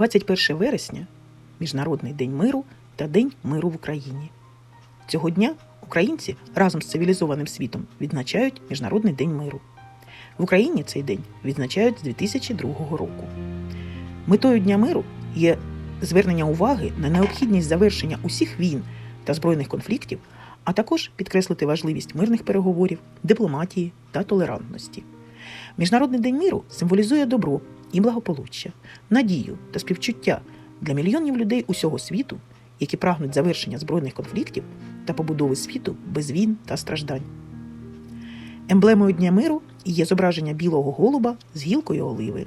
21 вересня Міжнародний день миру та День миру в Україні. Цього дня українці разом з цивілізованим світом відзначають Міжнародний день миру. В Україні цей день відзначають з 2002 року. Метою Дня миру є звернення уваги на необхідність завершення усіх війн та збройних конфліктів, а також підкреслити важливість мирних переговорів, дипломатії та толерантності. Міжнародний день миру символізує добро і благополуччя, надію та співчуття для мільйонів людей усього світу, які прагнуть завершення збройних конфліктів та побудови світу без війн та страждань. Емблемою Дня миру є зображення білого голуба з гілкою оливи.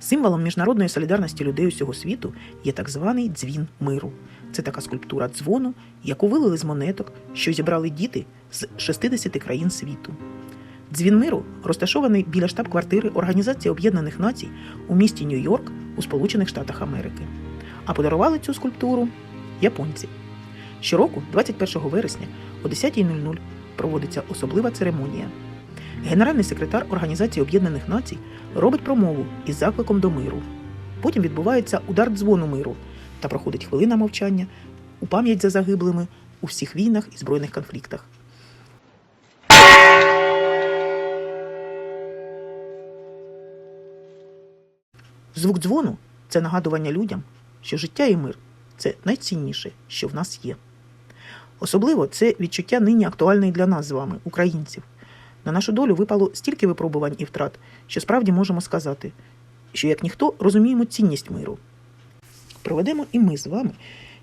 Символом міжнародної солідарності людей усього світу є так званий дзвін миру. Це така скульптура дзвону, яку вилили з монеток, що зібрали діти з 60 країн світу. Дзвін миру розташований біля штаб-квартири Організації Об'єднаних Націй у місті Нью-Йорк у Сполучених Штатах Америки. А подарували цю скульптуру японці. Щороку, 21 вересня о 10.00 проводиться особлива церемонія. Генеральний секретар Організації Об'єднаних Націй робить промову із закликом до миру. Потім відбувається удар дзвону миру та проходить хвилина мовчання у пам'ять за загиблими у всіх війнах і збройних конфліктах. Звук дзвону це нагадування людям, що життя і мир це найцінніше, що в нас є. Особливо це відчуття нині актуальне і для нас з вами, українців. На нашу долю випало стільки випробувань і втрат, що справді можемо сказати, що як ніхто розуміємо цінність миру. Проведемо і ми з вами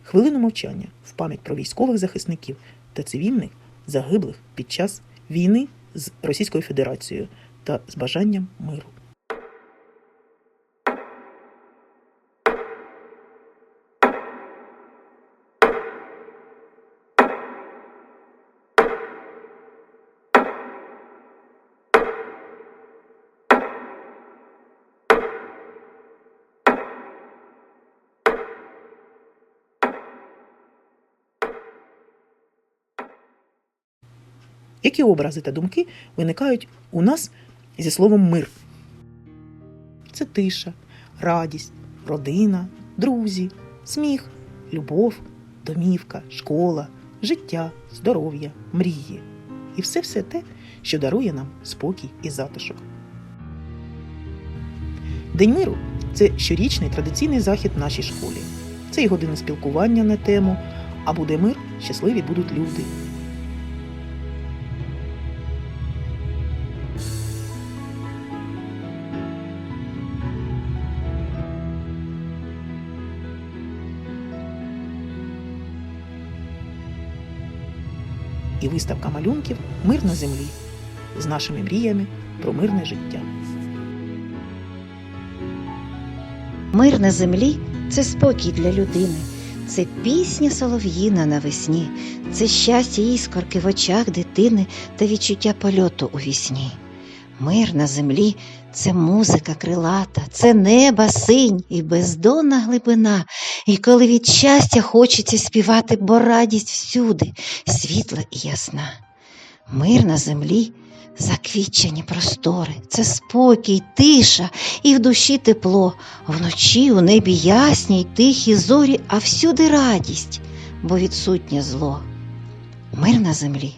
хвилину мовчання в пам'ять про військових захисників та цивільних загиблих під час війни з Російською Федерацією та з бажанням миру. Які образи та думки виникають у нас зі словом мир? Це тиша, радість, родина, друзі, сміх, любов, домівка, школа, життя, здоров'я, мрії. І все-все те, що дарує нам спокій і затишок. День миру це щорічний традиційний захід в нашій школі. Це і години спілкування на тему А буде мир, щасливі будуть люди. І виставка малюнків Мир на землі з нашими мріями про мирне життя. Мир на землі це спокій для людини, це пісня солов'їна навесні, це щастя іскорки в очах дитини та відчуття польоту у вісні. Мир на землі це музика крилата, це неба синь і бездонна глибина. І коли від щастя хочеться співати, бо радість всюди, світла і ясна. Мир на землі заквітчені простори, це спокій, тиша і в душі тепло, вночі у небі ясні й тихі зорі, а всюди радість, бо відсутнє зло. Мир на землі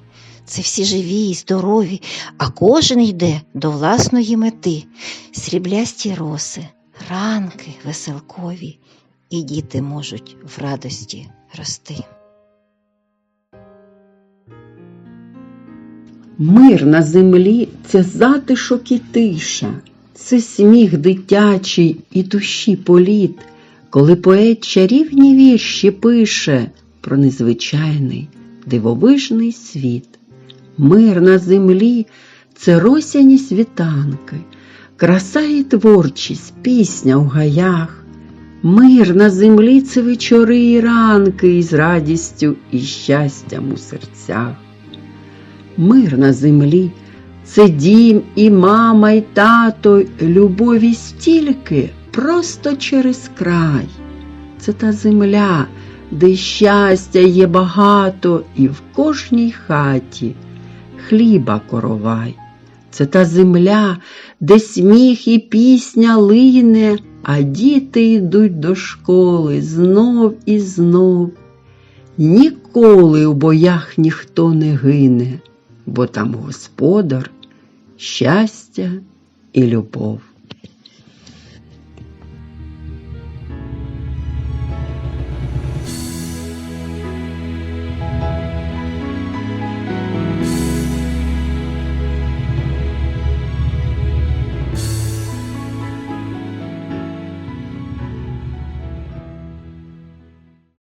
це всі живі й здорові, а кожен йде до власної мети, сріблясті роси, ранки веселкові, і діти можуть в радості рости. Мир на землі це затишок і тиша, це сміх дитячий і душі політ, коли поет чарівні вірші пише про незвичайний дивовижний світ. Мир на землі це росяні світанки, краса і творчість, пісня в гаях. Мир на землі це вечори і ранки із радістю і щастям у серцях. Мир на землі це дім і мама, і тато, любові стільки просто через край. Це та земля, де щастя є багато, і в кожній хаті хліба коровай. Це та земля, де сміх і пісня лине, а діти йдуть до школи знов і знов. Ніколи у боях ніхто не гине, бо там господар, щастя і любов.